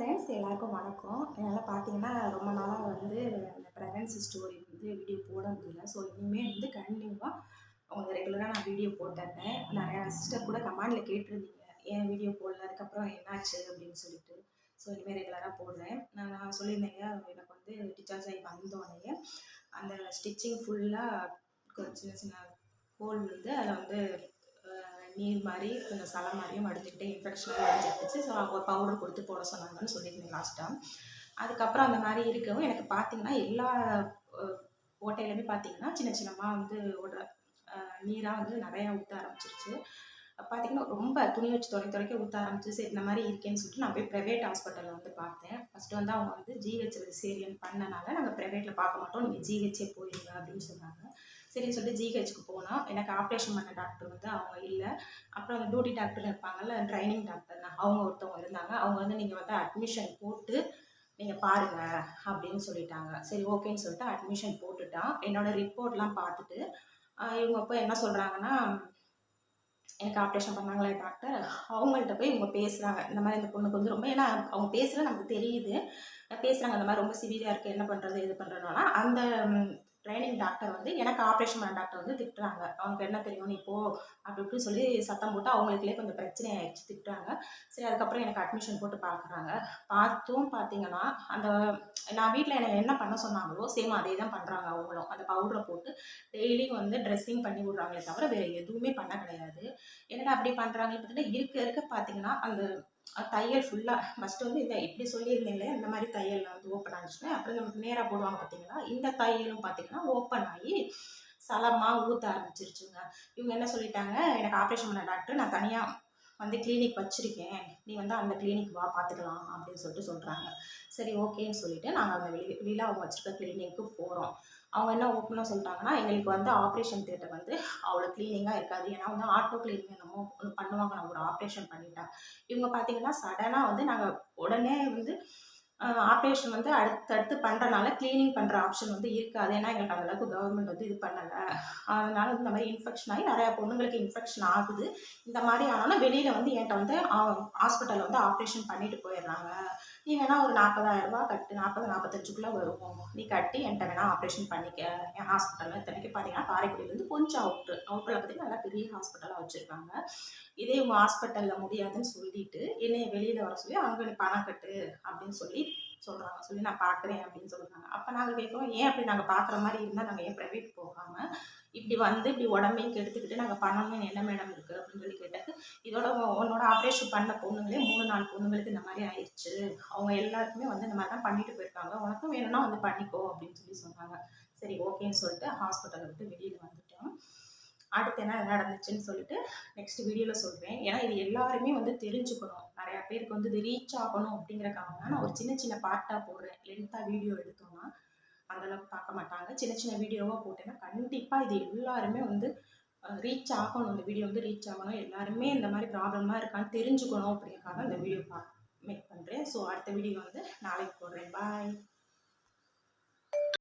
Friends எல்லாருக்கும் வணக்கம். என்னால் பார்த்தீங்கன்னா ரொம்ப நாளாக வந்து அந்த ப்ரெக்னன்சி ஸ்டோரி வந்து வீடியோ போட முடியல. ஸோ இனிமேல் வந்து கண்டிப்பாக உங்களுக்கு ரெகுலராக நான் வீடியோ போட்டிருந்தேன். நிறையா சிஸ்டர் கூட கமாண்டில் கேட்டிருந்தீங்க. ஏன் வீடியோ போடல? அதுக்கப்புறம் என்னாச்சு? அப்படின்னு சொல்லிட்டு. ஸோ இனிமேல் ரெகுலராக போடுறேன். நான் நான் சொல்லியிருந்தேங்க எனக்கு வந்து டிச்சார்ஜ் ஆகி வந்தோடனே அந்த ஸ்டிச்சிங் ஃபுல்லாக சின்ன சின்ன ஹோல் வந்து அதில் வந்து நீர் மாதிரி கொஞ்சம் சலை மாதிரியும் வடிஞ்சிக்கிட்டே இன்ஃபெக்ஷனாக வடிஞ்சிருந்துச்சு. ஸோ அவங்க பவுடர் கொடுத்து போட சொன்னாங்கன்னு சொல்லியிருந்தேன் லாஸ்ட்டாக அதுக்கப்புறம் அந்த மாதிரி இருக்கவும் எனக்கு பார்த்தீங்கன்னா எல்லா ஓட்டையிலுமே பார்த்தீங்கன்னா சின்ன சின்னமாக வந்து ஓடுற நீராக வந்து நிறையா ஊற்ற ஆரம்பிச்சிருச்சு. பார்த்தீங்கன்னா ரொம்ப துணி வச்சு துடைக்க துடைக்க ஊற்ற ஆரம்பிச்சு சரி இந்த மாதிரி இருக்கேன்னு சொல்லிட்டு நான் போய் ப்ரைவேட் ஹாஸ்பிட்டலில் வந்து பார்த்தேன். ஃபஸ்ட்டு வந்து அவங்க வந்து ஜிஹெச் சிசேரியன் பண்ணனால நாங்கள் ப்ரைவேட்டில் பார்க்க மாட்டோம். நீங்கள் ஜிஹெச்சே போயிருங்க அப்படின்னு சொன்னாங்க. சரின்னு சொல்லிட்டு ஜிஹெச்சுக்கு போனோம். எனக்கு ஆப்ரேஷன் பண்ண டாக்டர் வந்து அவங்க இல்லை. அப்புறம் அந்த டியூட்டி டாக்டர் இருப்பாங்கல்ல ட்ரைனிங் டாக்டர் அவங்க ஒருத்தவங்க இருந்தாங்க. அவங்க வந்து நீங்கள் வந்து அட்மிஷன் போட்டு நீங்கள் பாருங்கள் அப்படின்னு சொல்லிட்டாங்க. சரி ஓகேன்னு சொல்லிட்டு அட்மிஷன் போட்டுட்டான். என்னோட ரிப்போர்ட்லாம் பார்த்துட்டு இவங்க போய் என்ன சொல்கிறாங்கன்னா எனக்கு ஆப்ரேஷன் பண்ணாங்களே டாக்டர் அவங்கள்ட்ட போய் இவங்க பேசுகிறாங்க இந்த மாதிரி இந்த பொண்ணுக்கு வந்து ரொம்ப ஏன்னா அவங்க பேசுகிறது நமக்கு தெரியுது. பேசுகிறாங்க இந்த மாதிரி ரொம்ப சிவியராக இருக்குது என்ன பண்ணுறது இது பண்ணுறதுனால அந்த ட்ரைனிங் டாக்டர் வந்து எனக்கு ஆப்ரேஷன் பண்ண டாக்டர் வந்து திட்டுறாங்க. அவனுக்கு என்ன தெரியும் நீ போ அப்படி இப்படி சொல்லி சத்தம் போட்டு அவங்களுக்குள்ளே கொஞ்சம் பிரச்சனை ஆயிடுச்சு திட்டுறாங்க. சரி அதுக்கப்புறம் எனக்கு அட்மிஷன் போட்டு பார்க்குறாங்க. பார்த்தும் பார்த்தீங்கன்னா அந்த நான் வீட்டில் எனக்கு என்ன பண்ண சொன்னாங்களோ சேம் அதே தான் பண்ணுறாங்க அவங்களும். அந்த பவுடரை போட்டு டெய்லியும் வந்து ட்ரெஸ்ஸிங் பண்ணி விட்றாங்களே தவிர வேறு எதுவுமே பண்ண கிடையாது. என்னடா அப்படி பண்ணுறாங்கன்னு பார்த்தீங்கன்னா இருக்க இருக்க பார்த்தீங்கன்னா அந்த தையல் ஃபுல்லாக ஃபஸ்ட்டு வந்து இந்த இப்படி சொல்லியிருந்தீங்களே இந்த மாதிரி தையல் வந்து ஓப்பன் ஆகிடுச்சுன்னா அப்புறம் நமக்கு நேராக போடுவாங்க பார்த்தீங்களா? இந்த தையலும் பார்த்தீங்கன்னா ஓப்பன் ஆகி சலமாக ஊற்ற ஆரம்பிச்சிருச்சுங்க. இவங்க என்ன சொல்லிட்டாங்க? எனக்கு ஆப்ரேஷன் பண்ண டாக்டர் நான் தனியாக வந்து கிளினிக் வச்சுருக்கேன். நீ வந்து அந்த கிளினிக் வா பார்த்துக்கலாம் அப்படின்னு சொல்லிட்டு சொல்கிறாங்க சரி ஓகேன்னு சொல்லிவிட்டு நாங்கள் அந்த வெளி வெளியில் அவங்க வச்சுருக்க கிளினிக்கு போகிறோம் அவங்க என்ன ஓப்பனாக சொல்லிட்டாங்கன்னா எங்களுக்கு வந்து ஆப்ரேஷன் தேட்டர் வந்து அவ்வளோ க்ளீனிங்காக இருக்காது. ஏன்னா வந்து ஆட்டோ கிளீனிங் என்னமோ ஒன்று பண்ணுவாங்க. நான் ஒரு ஆப்ரேஷன் பண்ணிட்டேன். இவங்க பார்த்தீங்கன்னா சடனாக வந்து நாங்கள் உடனே வந்து ஆப்ரேஷன் வந்து அடுத்தடுத்து பண்ணுறனால க்ளீனிங் பண்ணுற ஆப்ஷன் வந்து இருக்காது. ஏன்னா எங்களுக்கு அந்தளவுக்கு கவர்மெண்ட் வந்து இது பண்ணலை. அதனால வந்து இந்த மாதிரி இன்ஃபெக்ஷன் ஆகி நிறையா பொண்ணுங்களுக்கு இன்ஃபெக்ஷன் ஆகுது. இந்த மாதிரி ஆனாலும் வெளியில் வந்து என்கிட்ட வந்து ஹாஸ்பிட்டலில் வந்து ஆப்ரேஷன் பண்ணிட்டு போயிடுறாங்க. நீ வேணால் ஒரு நாற்பதாயிரம் ரூபாய் கட்டு நாற்பது நாற்பத்தஞ்சுக்குள்ளே வரும். நீ கட்டி என்கிட்ட வேணால் ஆப்ரேஷன் பண்ணிக்க. என் ஹாஸ்பிட்டலில் இத்தனைக்கு பார்த்தீங்கன்னா காரைக்குடியிலேருந்து கொஞ்சம் அவுட்ரு அவுட்டரில் பார்த்தீங்கன்னா நல்லா பெரிய ஹாஸ்பிட்டலாக வச்சுருக்காங்க. இதே உங்கள் ஹாஸ்பிட்டலில் முடியாதுன்னு சொல்லிட்டு என்னைய வெளியில் வர சொல்லி அங்கே பணம் கட்டு அப்படின்னு சொல்லி சொல்கிறாங்க சொல்லி நான் பார்க்குறேன் அப்படின்னு சொல்கிறாங்க அப்போ நாங்கள் கேட்குறோம் ஏன் அப்படி நாங்கள் பார்க்குற மாதிரி இருந்தால் நாங்கள் ஏன் ப்ரைவேட் போகாமல் இப்படி வந்து இப்படி உடம்பையும் கெடுத்துக்கிட்டு நாங்கள் பண்ணணும்னு என்ன மேடம் இருக்குது அப்படின்னு சொல்லி கேட்டாக்கு இதோட உன்னோட ஆப்ரேஷன் பண்ண பொண்ணுங்களே மூணு நாலு பொண்ணுங்களுக்கு இந்த மாதிரி ஆயிடுச்சு அவங்க எல்லாருக்குமே வந்து இந்த மாதிரி தான் பண்ணிட்டு போயிருக்காங்க. உனக்கும் வேணும்னா வந்து பண்ணிக்கோ அப்படின்னு சொல்லி சொன்னாங்க. சரி ஓகேன்னு சொல்லிட்டு ஹாஸ்பிட்டலை விட்டு வெளியில் வந்துட்டோம். அடுத்து என்ன நடந்துச்சுன்னு சொல்லிட்டு நெக்ஸ்ட் வீடியோவில் சொல்கிறேன் ஏன்னா இது எல்லாருமே வந்து தெரிஞ்சுக்கணும். நிறையா பேருக்கு வந்து இது ரீச் ஆகணும் அப்படிங்கிறக்காக நான் ஒரு சின்ன சின்ன பார்ட்டாக போடுறேன். லென்த்தாக வீடியோ எடுத்தோம்னா அந்தளவுக்கு பார்க்க மாட்டாங்க. சின்ன சின்ன வீடியோவாக போட்டேன்னா கண்டிப்பாக இது எல்லாருமே வந்து ரீச் ஆகணும். இந்த வீடியோ வந்து ரீச் ஆகணும். எல்லாருமே இந்த மாதிரி ப்ராப்ளமாக இருக்கான்னு தெரிஞ்சுக்கணும் அப்படிங்கிறக்காக இந்த வீடியோ பா மேக் பண்ணுறேன் ஸோ அடுத்த வீடியோ வந்து நாளைக்கு போடுறேன். பாய்